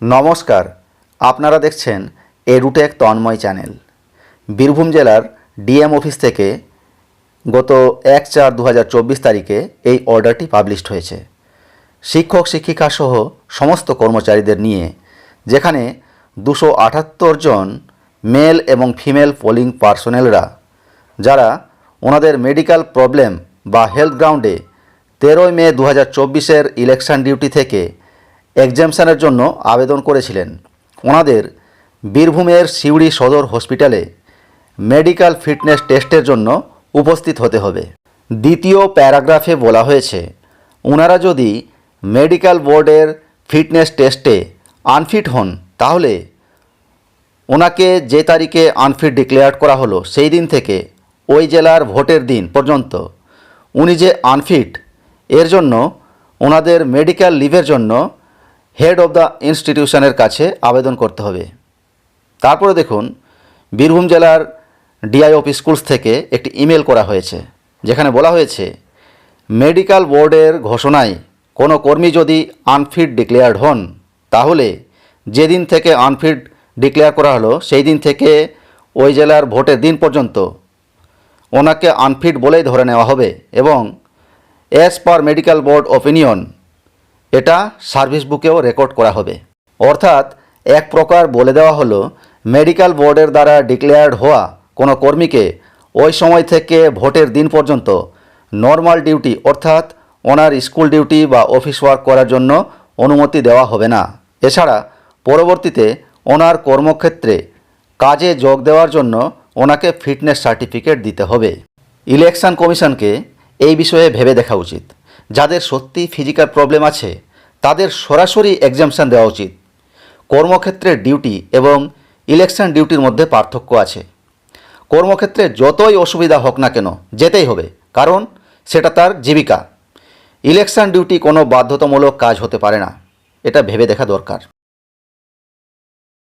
নমস্কার, আপনারা দেখছেন এ এডুটেক তন্ময় চ্যানেল। বীরভূম জেলার ডিএম অফিস থেকে গত এক চার দু তারিখে এই অর্ডারটি পাবলিশড হয়েছে। শিক্ষক, শিক্ষিকা সহ সমস্ত কর্মচারীদের নিয়ে, যেখানে দুশো আটাত্তর জন মেল এবং ফিমেল পোলিং পার্সোনেলরা, যারা ওনাদের মেডিকেল প্রবলেম বা হেলথ গ্রাউন্ডে তেরোই মে দু হাজার চব্বিশের ইলেকশন ডিউটি থেকে এক্সামশনের জন্য আবেদন করেছিলেন। ওনাদের বীরভূমের সিউড়ি সদর হসপিটালে মেডিকেল ফিটনেস টেস্টের জন্য উপস্থিত হতে হবে। দ্বিতীয় প্যারাগ্রাফে বলা হয়েছে, ওনারা যদি মেডিকেল বোর্ডের ফিটনেস টেস্টে আনফিট হন, তাহলে ওনাকে যে তারিখে আনফিট ডিক্লেয়ার করা হলো, সেই দিন থেকে ওই জেলার ভোটের দিন পর্যন্ত উনি যে আনফিট, এর জন্য ওনাদের মেডিকেল লিভের জন্য হেড অব দ্য ইনস্টিটিউশনের কাছে আবেদন করতে হবে। তারপরে দেখুন, বীরভূম জেলার ডিআই অফ স্কুলস থেকে একটি ইমেল করা হয়েছে, যেখানে বলা হয়েছে, মেডিকেল বোর্ডের ঘোষণায় কোনো কর্মী যদি আনফিট ডিক্লেয়ার্ড হন, তাহলে যেদিন থেকে আনফিট ডিক্লেয়ার করা হলো সেই দিন থেকে ওই জেলার ভোটের দিন পর্যন্ত ওনাকে আনফিট বলেই ধরে নেওয়া হবে এবং as per medical board opinion এটা সার্ভিস বুকেও রেকর্ড করা হবে। অর্থাৎ এক প্রকার বলে দেওয়া হলো, মেডিকেল বোর্ডের দ্বারা ডিক্লেয়ার্ড হওয়া কোনো কর্মীকে ওই সময় থেকে ভোটের দিন পর্যন্ত নর্মাল ডিউটি, অর্থাৎ ওনার স্কুল ডিউটি বা অফিস ওয়ার্ক করার জন্য অনুমতি দেওয়া হবে না। এছাড়া পরবর্তীতে ওনার কর্মক্ষেত্রে কাজে যোগ দেওয়ার জন্য ওনাকে ফিটনেস সার্টিফিকেট দিতে হবে। ইলেকশন কমিশনকে এই বিষয়ে ভেবে দেখা উচিত। যাদের সত্যি ফিজিক্যাল প্রবলেম আছে, তাদের সরাসরি এক্সামশান দেওয়া উচিত। কর্মক্ষেত্রের ডিউটি এবং ইলেকশন ডিউটির মধ্যে পার্থক্য আছে। কর্মক্ষেত্রে যতই অসুবিধা হোক না কেন, যেতেই হবে, কারণ সেটা তার জীবিকা। ইলেকশন ডিউটি কোনো বাধ্যতামূলক কাজ হতে পারে না, এটা ভেবে দেখা দরকার।